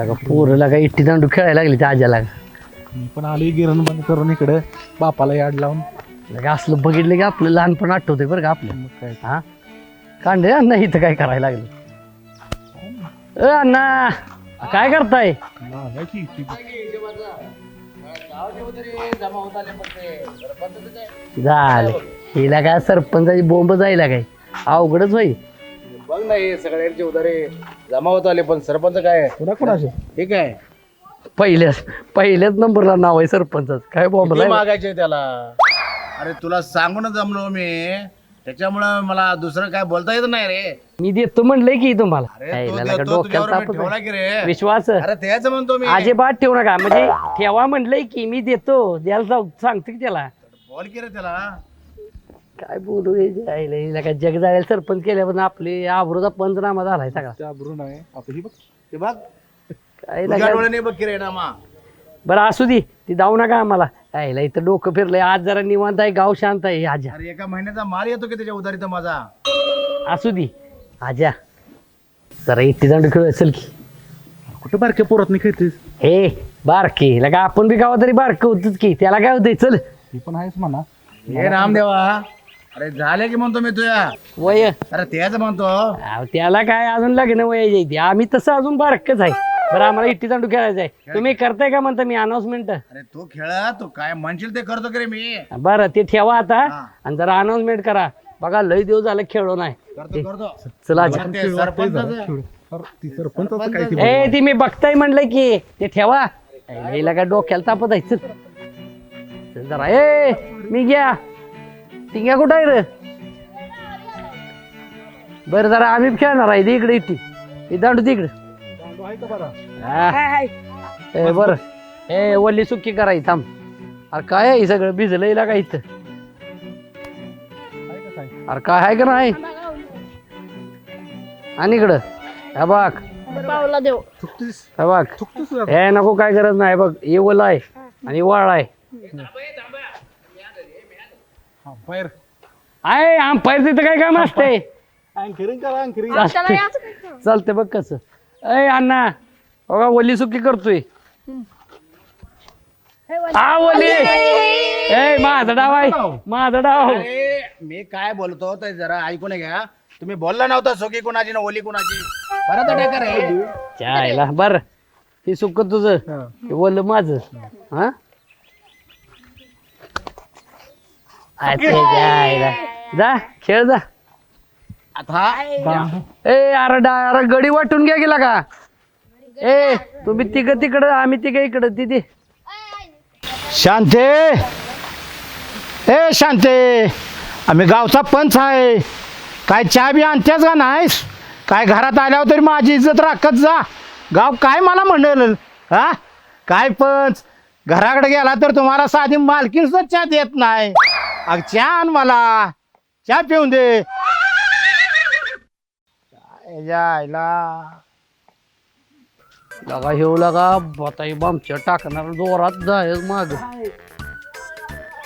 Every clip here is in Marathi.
लगा पोरं लगा इट्टी दांडू खेळायला लागली त्या आज्याला. मी पण आलोय गिरण बंद करून इकडं बापाला याड लावून. लगा असलं बघितलं की आपलं लहानपण आठवतंय बरं का आपलं. मग काय? हा? कांडे अण्णा इथं काय करायला लागलं? अ अण्णा काय करताय. झालं. हिला काय सरपंचाची बोंब जायला काय? अवघडच होई बघ ना हे सगळ्यांचे उदारे. जमा होत आले पण सरपंच काय? कोणा कोणाचे? हे काय? पहिल्याच पहिल्याच नंबरला नाव आहे सरपंचाच. काय किती मागायचे त्याला? अरे तुला सांगून जमलो मी. त्याच्यामुळं मला दुसरं काय बोलता येत नाही रे. मी देतो म्हणलंय की तुम्हाला. अरे तो देतो डोक्याला तुझ्यावर मी तापच ठेवला आहे. की रे. विश्वास. अरे त्याच म्हणतो मी. अजिबात ठेवू नका. म्हणजे ठेवा म्हणलंय की मी देतो. द्यायला जाऊ. सांगतो की त्याला. बोल की रे त्याला. काय बोलू हे? हिला काय जग जायला सरपंच केल्यापासून आपले आबरूचा पंचनामा झालाय सगळा. त्या ब्रून आहे आता ही बघ ते बघ. काय तुझ्या लगा- डोळ्याने बघ बरं असू दे. ती जाऊ नका आम्हाला. यायला इथं डोकं फिरलंय. आज जरा निवांत आहे गाव शांत आहे आजा. अरे एका महिन्याचा माल येतो की त्याच्या उधारीत माझा? असू दे. आजा. जरा इथे जाऊन खेळ चल की. कुठं बारक्या पोरात नाही खेळतेस? हे बारके. लगा आपण बी गावात तरी बारक होतच की. त्याला काय होतंय? चल. ही पण आहेच म्हणा. हे रामदेवा. अरे झाले की म्हणतो मी तुया. वय. अरे त्याच म्हणतो. अहो, त्याला काय अजून लग्न वय जायची आम्ही तसं अजून बारकच आहे. बरं आम्हाला इट्टी दांडू खेळायचं आहे. तुम्ही करताय का म्हणता मी अनाऊन्समेंट अरे तू खेळ तू काय म्हणशील ते करतो की रे मी. बरं ते ठेवा आता. हा. आणि जरा अनाऊन्समेंट करा. बघा लय दिवस झालं खेळलो नाही. करतो करतो. चला पण ते सरपंचाचं- ए मी बघताय म्हणलंय की. ते ठेवा. हिला काय डोक्याला तापत आहे. चल. चल जरा. ए मी घ्या. घ्या कुठं आहे रे बरं जरा आम्ही खेळणार आहे. इकडे इट्टी ही दांडू तिकडे. हा. ए बर. ए वल्ली सुक्की करायची थांब. अरे काय आहे हे सगळं? भिजलंय का इथं? अरे काय आहे का नाही? आणि इकडं. हा बघ. पावला देव. हा बघ. हे नको काय गरज नाही. बघ हे ओला आहे आणि वाळ आहे. बाहेर आहे आम पाहिजे तिथं काय काम असते अँकरिंग करा अँकरिंग त्याला याचं काय कळलं? चालते बघ कसं. ए अण्णा बघा वल्ली सुक्की करतोय. हे वाले. हा ए माझा डाव आहे. माझा डाव. अरे मी काय बोलतो ते जरा ऐकून घ्या. तुम्ही बोलला नव्हता सोकी कुणाची ना ओली कुणाची. परत अटॅक रे चायला बर. हे सुक तुझं. हे. ओलं माझं. हा? जायला. जा खेळ जा. आता? ए अरे डा अरे गडी वाटून घ्या गेला का? ए तुम्ही तिघ तिकडं आम्ही तिघ इकडं तिथे शांते. ए शांते. आम्ही गावचा पंच आहे. काय चहा बी आणतेच का नाहीस? काय घरात आल्यावर तरी माझी इज्जत राखत जा. गाव काय मला म्हणेल? हा? काय पंच? घराकडे गेला तर तुम्हाला साधी मालकीन सुद्धा चहा देत नाही. अग चहा आण मला. चहा पिऊन दे. काय जायला लगा हेव लगा बताई बामच्या टाकणार जोरात जाय माग.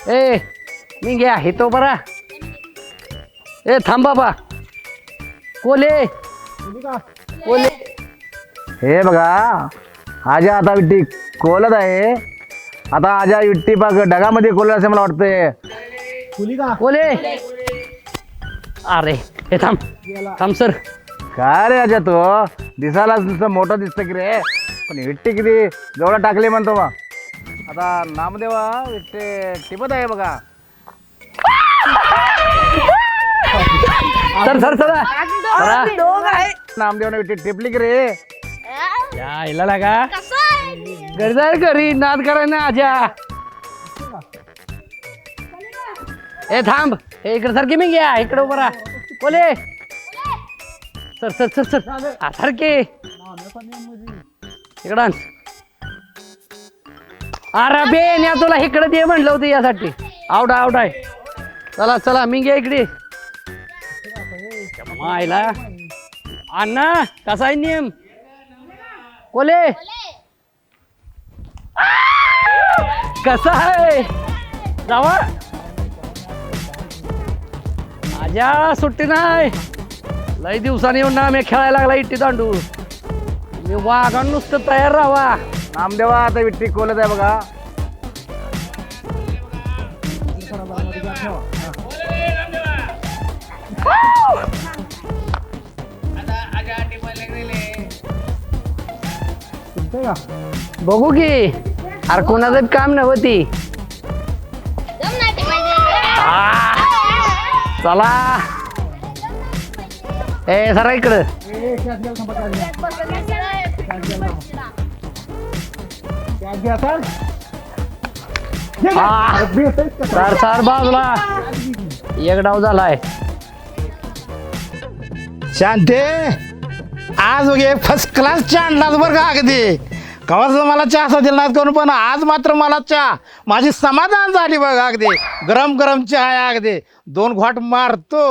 ए मी घ्या हे तो बरा. ए थांब बाबा. कोले. कोले. हे बघा आजा आता विट्टी कोलत आहे. आता आजा विट्टी बघ ढगामध्ये कोलत असे मला वाटतंय. फुली का? कोले अरे हे थांब. थांब सर. काय रे आजा तो? दिसायला नुसतं मोठं दिसतं की रे. पण विट्टी किती जवळ टाकली म्हणतो मग आता नामदेवा विट्टे टिपत आहे बघा. सर सर सर. सरा. नामदेवाने विट्टी टिपली की रे. यायला लागा कसं आहे? घरी नाद कराय ना आजा. ए थांब. हे इकडे सारखी मी घ्या. इकडे उभं राहा. बोले सर सर सर सर. हा, सारखे. इकडं आण. अरे बेन या तुला इकडे दे म्हणलं होतं यासाठी. आवडा आवडाय चला चला मी घ्या इकडे. मायला. अण्णा कसा आहे नियम कोले कसा आहे? जावा. आजा सुट्टी नाही. लई दिवसांनी येऊन ना मी खेळायला लागला इट्टी दांडू. मी वागा नुसतं तयार राहा नामदेवा आता विठ्ठी खोलत आहे बघा. बघू की. अरे कोणाचं काम नव्हती. चला. ए सरा इकडं. सर सर बाजूला. एक डाव झालाय. शांते आज वगे फर्स्ट क्लास चहा आणलाच बरं का अगदी. कवाच मला चहा असा दिला नाही करून पण आज मात्र मला चहा. माझी समाधान झाली बघ अगदी. गरम गरम चहा आहे अगदी. दोन घोट मारतो.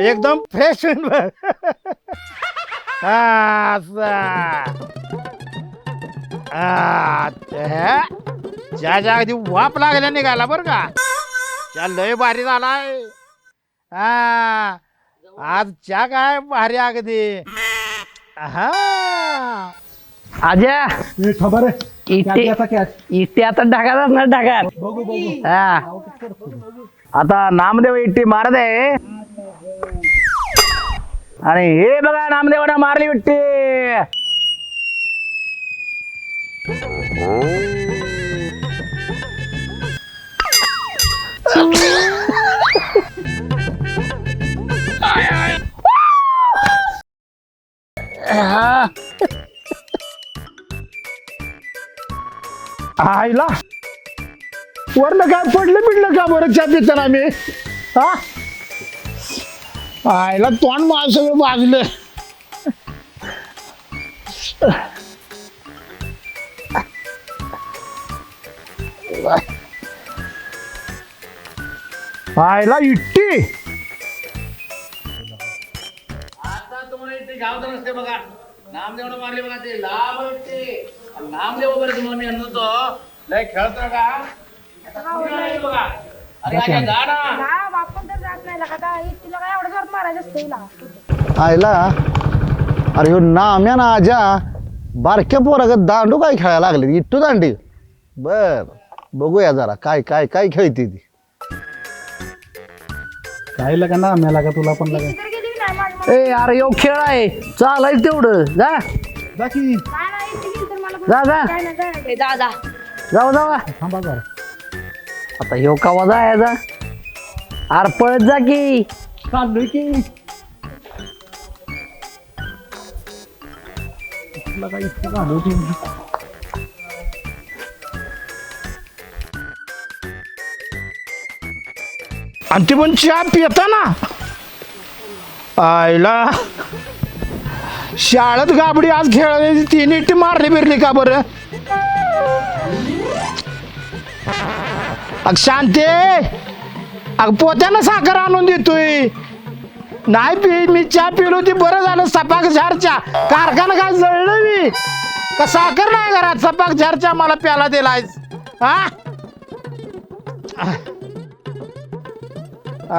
एकदम फ्रेश होईल बघ. असं. ते- चहाच्या अगदी वाप लागल्या निघाला बरं का. चहा लय भारी झालाय. हा आज चहा काय भारी अगदी. हा. आज्या. खबर आहे इथे इथे आता ढगात ना ढगात हा. आता नामदेव विठ्ठी मारत आहे. आणि हे बघा नामदेवानं मारली विठ्ठी आईला. वरनं काय पडलं बिडलं का बरं चा पिताना आम्ही? हा? आईला तोंड माझं सगळं बाजलं. आईला इट्टी. आता तुम्हाला इथे गावत नसते बघा. नामदेवानं मारली बघा ते लाभ विठ्ठी नामदेव वगैरे तुम्हाला मी आणतो लय खेळतो का? बघा. अरे आजा जा ना. हा बापन तर जात नाही लगा आता तिला काय एवढं जोरात मारायचं असतं हिला? आयला अरे ह्यो नाम्या ना आजा. बारक्या पोरागत दांडू काय खेळायला लागले इट्टू दांडी. बर बघूया जरा काय काय काय खेळते ती. काय लगा ना आम्हाला का तुला पण लगा. ए अरे यो खेळ आहे. चालाय तेवढं. जा. जा की. काय नाही इथे गेली तर मला जा जा. नाही दादा जाऊ. जावा थांबा जरा. आता ह्यो कवा जायचा? अरे पळत जा की. चाललोय की. तुला काय इतकं घालवते आणि ते पण चहा पिता ना आईला शाळेत गाबडी आज खेळली ती इट्टी मारली बिरली का बरं? अग शांते अग पोत्यानं साखर आणून देतोय. नाही पी मी चहा पिलो ती बरं झालं सपाक झारच्या कारखाना काय जळलं मी? का साखर नाही घरात? सपाक झारच्या मला प्याला दिलाय हा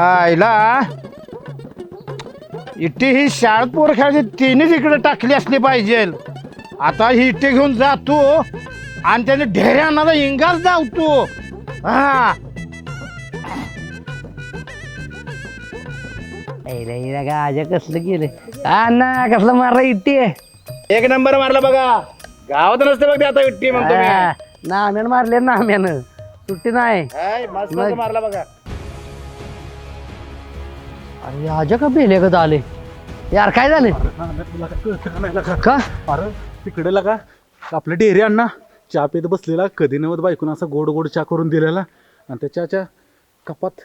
आईला इट्टी ही शाळेत पोर खेळायची तिन्ही तिकडे टाकली असली पाहिजे. आता ही इट्टी घेऊन जातो आणि त्याने ढेऱ्याना इंगाच धावतो हा. आजा कसलं केलं अण्णा कसलं मारला इट्टी? एक नंबर मारला बघा. गावात नसते बघ ते आता विठ्ठी म्हणतो मी. नाम्यानं मारले नाम्यानं. सुट्टी नाही. हाय, मस्त मग- मारला बघा. अरे आजा का बेले का आले यार काय झालं? तुला काय कळतं का नाही लगा? का? अरे तिकडे लगा. आपलं डेअरी अण्णा चहा पित बसलेला कधी नव्हत बायकून असा गोड गोड चहा करून दिलेला. आणि त्या चहाच्या कपात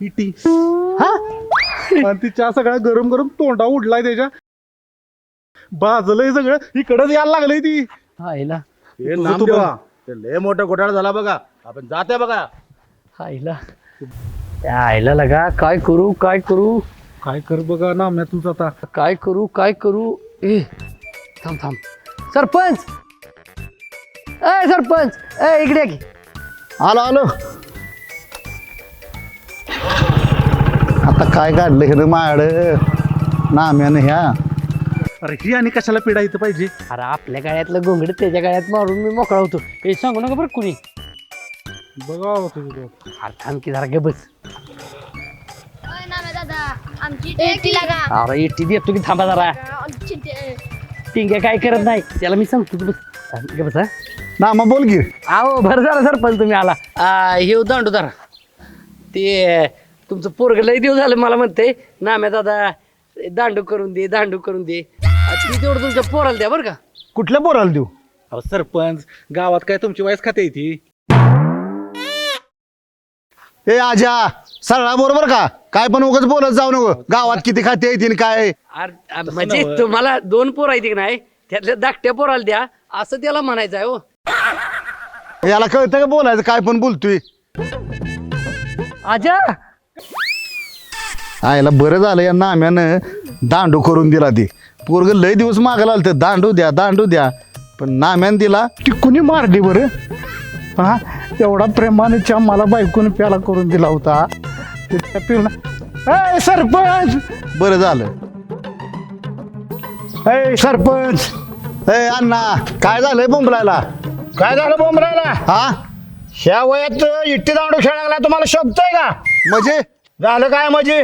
इटी. हा? आणि ती चहा सगळा गरम गरम तोंडा उडलाय त्याच्या. बाजलंय सगळं. इकडंच यायला लागलंय ती. आईला. हे ते लय मोठा घोटाळा झाला बघा. आपण जाते बघा. आईला. त्या आईला लगा काय करू काय करू? काय कर बघा ना म्या तुझं आता. काय करू काय करू? ए थांब थांब. सरपंच! ए सरपंच! ए इकडे या. की आलो आलो. आता काय काढलं हे माड? नाम्यानं ह्या. अरे ही आणि कशाला पिढा इथं पाहिजे? अरे आपल्या गाड्यातलं घोंगड त्याच्या गाड्यात मारून मी मोकळा होतो. हे सांगू नका बरं कुणी. बघा तुझं अरे थांब की जरा गे बस. अरे इट्टी देतो की थांबा जरा. टिंग्या काय करत नाही? त्याला मी सांगतो तू बस. थांब, गे बस हा. ना मग बोल की. आहो बरं झालं सरपंच तुम्ही आला. आ, हे दांडू जरा. ते तुमचं पोरग लय दिवस झालं मला म्हणते नाम्या दादा दांडू करून दे दांडू करून दे. आ, ती तेवढं तुमच्या पोराला द्या बरं का. कुठल्या पोराला देऊ? अहो सरपंच गावात काय तुमची वयस खाते ती? ए आजा. सरळा बरोबर का? काय पण उगाच बोलत जाऊ नको. गावात किती खाते येतील काय अरे, म्हणजे तुम्हाला दोन पोर आहेत की नाही? त्यातल्या धाकट्या पोराला द्या. असं त्याला म्हणायचं आहे हो. याला कळतं का बोलायचं? काय पण बोलतोय. आजा! आयला बरं झालं या नाम्यानं दांडू करून दिला ती. पोरग लय दिवस मागायला आलं दांडू द्या दांडू द्या. पण नाम्यानं दिला. ती कुणी मारली बरं? हा? एवढा प्रेमाने चहा मला बायकोने प्याला करून दिला होता. पिऊन ए सरपंच! बरं झालं. ए सरपंच! ए अण्णा काय झालंय बोंबलायला? काय झालं बोंबरायला हा? ह्या वयात इट्टी दांडू खेळायला लागला तुम्हाला शोभतोय का? म्हणजे झालं काय म्हणजे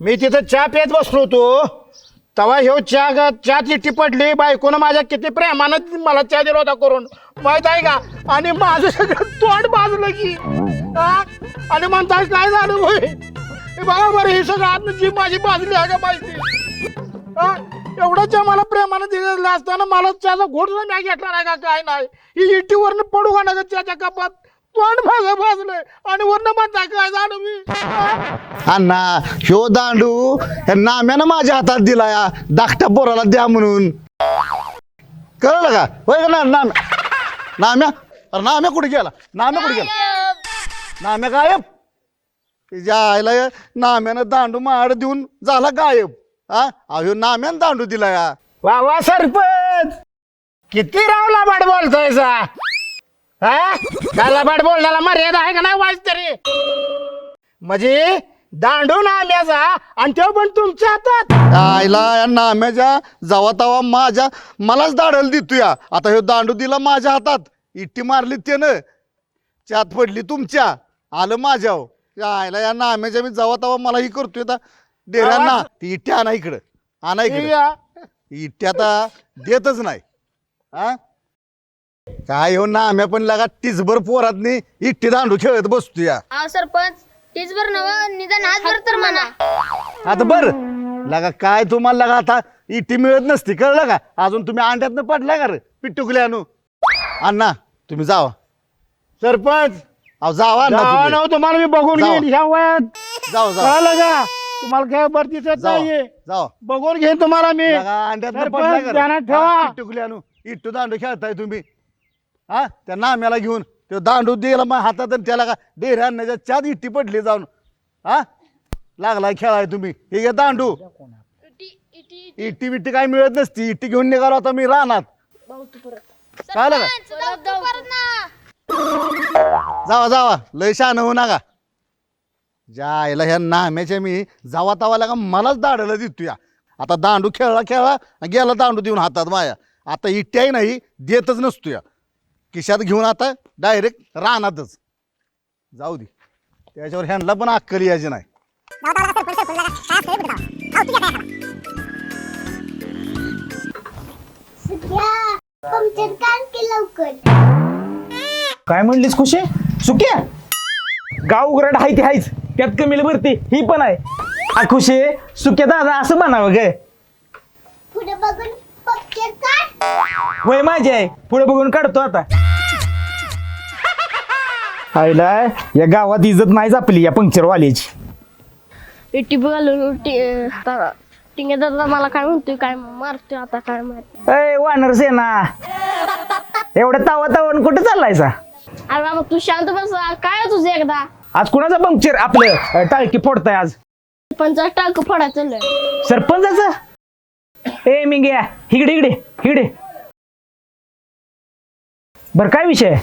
मी तिथं चहा पित बसलो होतो. तवा ह्यो चहा ग च्या चिठ्ठी पडली बायकोनं माझ्या किती प्रेमानं मला चहा दिला होता करून. माहीत आहे का? आणि माझं सगळं तोंड बाजलं की. हा? आणि म्हणताय काय झालं होय? हे बघा बरं हे सगळं आत जी माझी बाजली आहे का माहिती? हा? एवढं चहा मला प्रेमानं दिलेलं असताना मला चहाचा घोट सुद्धा घेतला नाही का? काय नाही? ही इटीवरनं पडू का नका त्याच्या कपात? तोंड माझं बाजलंय आणि वरनं म्हणताय काय झालं मी. हा? अण्णा ह्यो दांडू नाम्यानं माझ्या हातात दिला या धाकट्या पोराला द्या म्हणून. कळलं का? होय का ना नाम्या नाम्या? अरे नाम्या कुठे गेला? नाम्या कुठे गेला? नाम्या गायब. तिच्या आईला या नाम्यानं दांडू माड देऊन झाला गायब. हा? अहो नाम्यानं दांडू दिला या वा वा सरपंच! किती राव लाबाड बोलतोय सा हा? काय लाबाड बोलण्याला मर्यादा आहे का नाही वाज तरी? म्हणजे दांडून आल्याचा आणि तो पण तुमच्या हातात. आईला या नाम्याच्या जवा तवा माझ्या मलाच दाडल देतो या. आता ह्यो दांडू दिला माझ्या हातात. इट्टी मारली त्यानं. चात पडली तुमच्या. आलं माझ्याव आईला या नाम्याच्या मी जवा तवा मला ही करतोय आता. डेऱ्यांना ती इट्टी आणा इकडं. आणा इकडं. इट्टी आता देतच नाही. हा? काय हो नाम्या पण लगा टिचभर पोरातनी इट्टी दांडू खेळत बसतो या सरपंच तीच बरं नव निदान हातभर तर म्हणा. आता बर. लगा काय तुम्हाला लगा आता इटी मिळत नसती कळलं का? अजून तुम्ही अंड्यातनं पडलाय का रे? पिट्टुकले आणू अण्णा तुम्ही जावा. सरपंच अहो जावा अण्णा जावा तुम्ही. ना हो, तुम्हाला मी बघून जावा. घेईन ह्या वयात. जावा जावा. कळलं का? तुम्हाला काय नाहीये जावा जावा. बघून घेईन तुम्हाला मी. लगा अंड्यातनं सरपंच, पडलाय का ध्यानात? ठेवा. हा, पिट्टुकले आणू इट्टू दांडू खेळताय तुम्ही. हा त्या नाम्याला घेऊन तो दांडू दिला मग हातात आणि त्याला का डेऱ्या आणण्याच्या चार इट्टी पडली जाऊन. हा? लागलाय खेळाय तुम्ही. हे घ्या दांडू. इट्टी बिट्टी काय मिळत नसती. इट्टी घेऊन निघालो आता मी रानात. कळलं का? जावा जावा. लय शान होऊ नका. जायला ह्या नाम्याच्या मी जावा तावाला का मलाच दाडायला देतो या आता दांडू खेळला खेळला आणि गेला दांडू देऊन हातात माया. आता इट्ट्याही नाही देतच नसतो या खिशात घेऊन आता डायरेक्ट रानातच. जाऊ दे. त्याच्यावर ह्यांना पण अक्कल यायची नाही. पंक्चर काढ की लवकर काय म्हणलीस खुशी? सुक्या गाव उघरड हाय ती हायच. त्यात कमीला भरती. ही पण आहे. आ खुशी सुक्या दादा असं म्हणावं ग. पुढे बघून पंक्चर काढ. वय माझी आहे. पुढे बघून काढतो आता. आईला या गावात इज्जत नाहीच आपली या पंक्चरवाल्याची. इटी बघालो टिंगे दादा मला काय म्हणतोय काय मारतोय आता काय मार अय वानर सेना. एवढ्या तावा तावन कुठे चाललायसा? अरे बाबा तू शांत बस काय तुझं एकदा? आज कुणाचा पंक्चर आपलं अ, टाळकी फोडताय आज? पंचायत टाक फोडा चाललोय. सरपंचाचं? ए मिंग्या हिगडे हिगडे हिगडे बर काय विषय?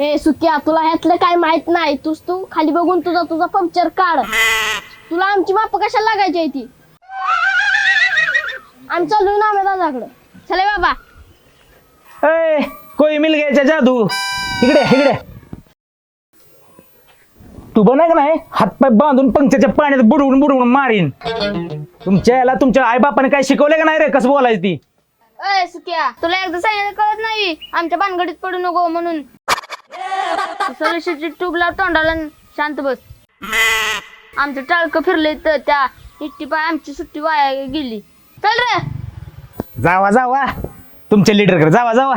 ए सुक्या तुला ह्यातलं काय माहीत नाही. तूच तू खाली बघून तुझा तुझा पंक्चर काढ. तुला आमची माप कशाला लागायची आहे ती? आम्ही चालू ना आम्ही दादाकडं चले बाबा. ए कोई मिल गयाच्या जादू इकडे इकडे. तू बना का नाही? हातपाय बांधून पंक्चरच्या पाण्यात बुडवून बुडवून मारीन. तुमच्या याला तुमच्या आई बापाने काय शिकवलं का नाही रे? कसं बोलायचं ती? अय सुक्या तुला एकदा सांगितलं कळत नाही? आमच्या भानगडीत पडू नको म्हणून. सरशीची टुबला तोंडाला न शांत बस. आमचं टाळकं फिरले तर त्या इट्टी पाय आमची सुट्टी वाया गेली. चल रे. जावा जावा. तुमच्या लीडरकडे जावा जावा.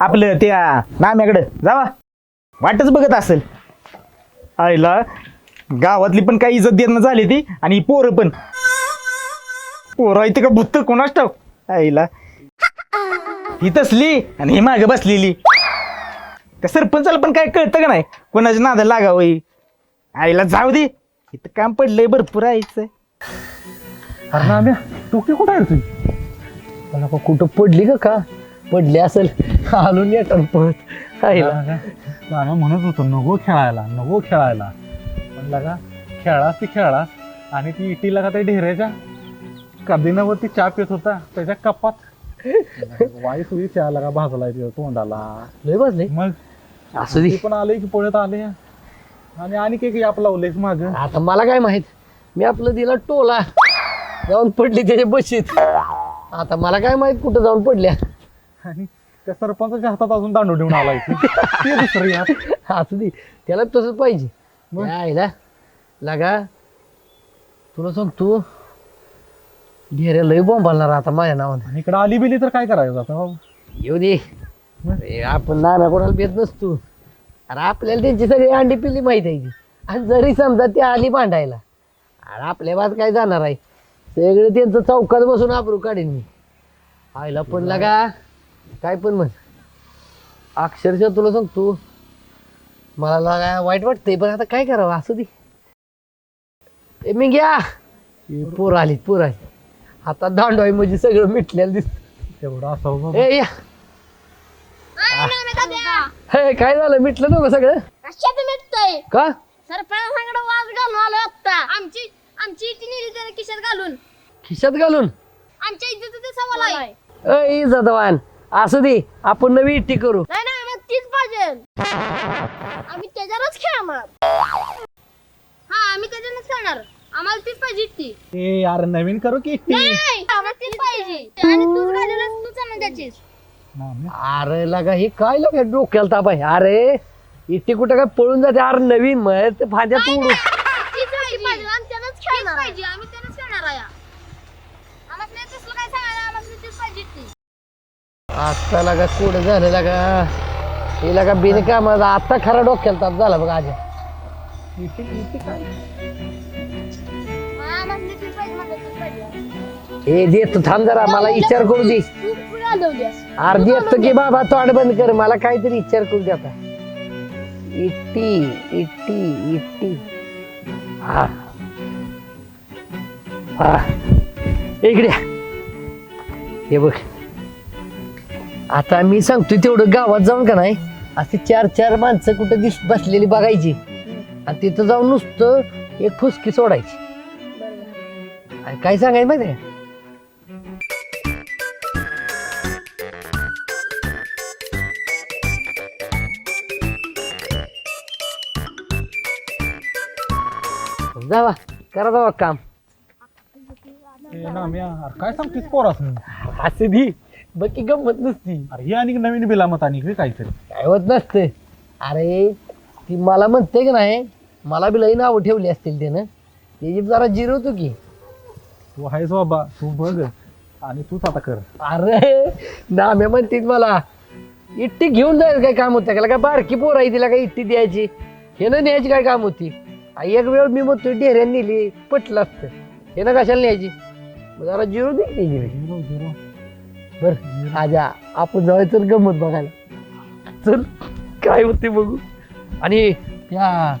आपलं त्या नाम्याकडे जावा. वाटच बघत असेल. आईला गावातली पण काही इज्जत देणं झाली ती आणि ही पोरं पण. पोरं आहे का भुत्त? कोणाच ठाव आईला. ही तसली आणि ही मागे बसलेली. त्या सरपंचाला पण काय कळतं का नाही? कोणाच्या नादा लागावं आईला जाऊ दे. इथं काम पडलंय भरपूर आईचं. अरे ना आम्ही टोकी कुठं आहे तुझी मला का कुठं पडली का का? पडली असेल आलो नेटान पळत आईला. आम्ही म्हणत होतो नको खेळायला नको खेळायला. पण लगा खेळास ती खेळास आणि ती इटीला का त्या ढेऱ्याच्या कदिनावरती चहा पित होता त्याच्या कपात. वाई सुई चहा लागा भाजलाय तिच्या तोंडाला. लय बसले मग असू दे ती पण आले की पळत आले. आणि आणि काही आप लावलेस माग. आता मला काय माहीत? मी आपलं दिला टोला. जाऊन पडली त्याच्या बशीत. आता मला काय माहीत कुठं जाऊन पडल्या? आणि त्या सरपंचाच्या हातात अजून दांडू ठेवून ती. ते दुसरं यार असू दे. त्याला तसंच पाहिजे. यायला लागा तुला सांगतो ढेऱ्या लय बोंबालणार आता माझ्या नावानं. आणि इकडे आली बिली तर काय करायचं आता? येऊ दे. अरे आपण नाम्या कोणाला भेट नसतो. अरे आपल्याला त्यांची सगळी अंडी पिल्ली माहीत आहे ती. आणि जरी समजा ती आली भांडायला अरे आपल्या बात काय जाणार आहे? सगळं त्यांचं चौकात बसून आबरू काढीन मी. आईला पण लागा. काय पण म्हण. अक्षरशः तुला सांगतो मला लागा वाईट वाटतंय पण आता काय करावं असं दे. ए मी घ्या. पोर आली पोर आली हातात दांडू आहे म्हणजे सगळं मिटलेलं दिसत. तेवढं असावं बाबा. ए या. हे काय झालं? मिटलं नव्हतं सगळं? कशात मिटतय? का? सरपंचाकडे वाज घालून आलो आता आमची आमची इथे नेली त्याने खिशात घालून. खिशात घालून? आमच्या इज्जतीचा सवाल आहे. अय जदवान असू दे आपण नवी इट्टी करू. नाही नाही आम्हाला तीच पाहिजे. आम्ही त्याच्यावरच खेळणार. हा आम्ही त्याच्यानंच खेळणार. आम्हाला तीच पाहिजे ती ए यार नवीन करू की नाही आम्हाला तीच पाहिजे. आणि तूच घालूनच तूच आणून त्याचीच अरे लगा हे काय लगा डोक्याला ताप आहे. अरे इट्टी कुठं काय पळून जाते? अरे नवीन मग ते फाद्यात उडू आता लगा कुठं झालं लगा? हे लगा बिनकामाचा आता खरा डोक्याला ताप झाला बघा आज. हे देतो थांब जरा मला विचार करू दे. तू देत की बाबा तोंड बंद कर मला काहीतरी विचार करू दे आता. इट्टी इट्टी इट्टी. हा. हा. इकडे हे बघ. आता मी सांगतोय तेवढं गावात जाऊन का नाही असे चार चार माणसं कुठं दिस बसलेली बघायची. आणि तिथं जाऊन नुसतं एक फुसकी सोडायची. आणि काय सांगायचं माहिती जावा करा जावा काम. ए नाम्या, अरे काय सांगतेस पोरास असे दी बघ की गंमत नसती. अरे ही आणि नवीन बिलामत आणि इकडे काहीतरी. काय होत नसते. अरे ती मला म्हणते की नाही मला बी लई नावं ठेवली असतील त्यानं. त्याची जरा जिरवतो की. तू आहेस बाबा तू बघ आणि तूच आता कर. अरे नाम्या म्हणते मला इट्टी घेऊन जायचं काय काम होतं? का काय बारकी पोर आहे तिला काय इट्टी द्यायची? हे ना न्यायची काय काम होती? एक वेळ मी म्हणतो डेऱ्यान नेली पटलं असतं. हे ना कशाला न्यायची? मग जरा जिरो दे की बर. आजा आपण जाऊया तर गंमत बघायला. चल काय होते बघू. आणि त्या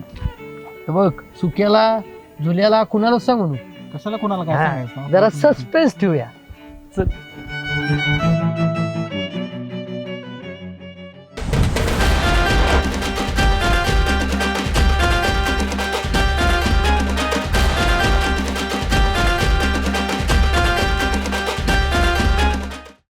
हे बघ सुक्याला झुल्याला कुणाला सांगू नको. कशाला कोणाला काय हा, सांगायचं? जरा सस्पेन्स ठेवूया. चल.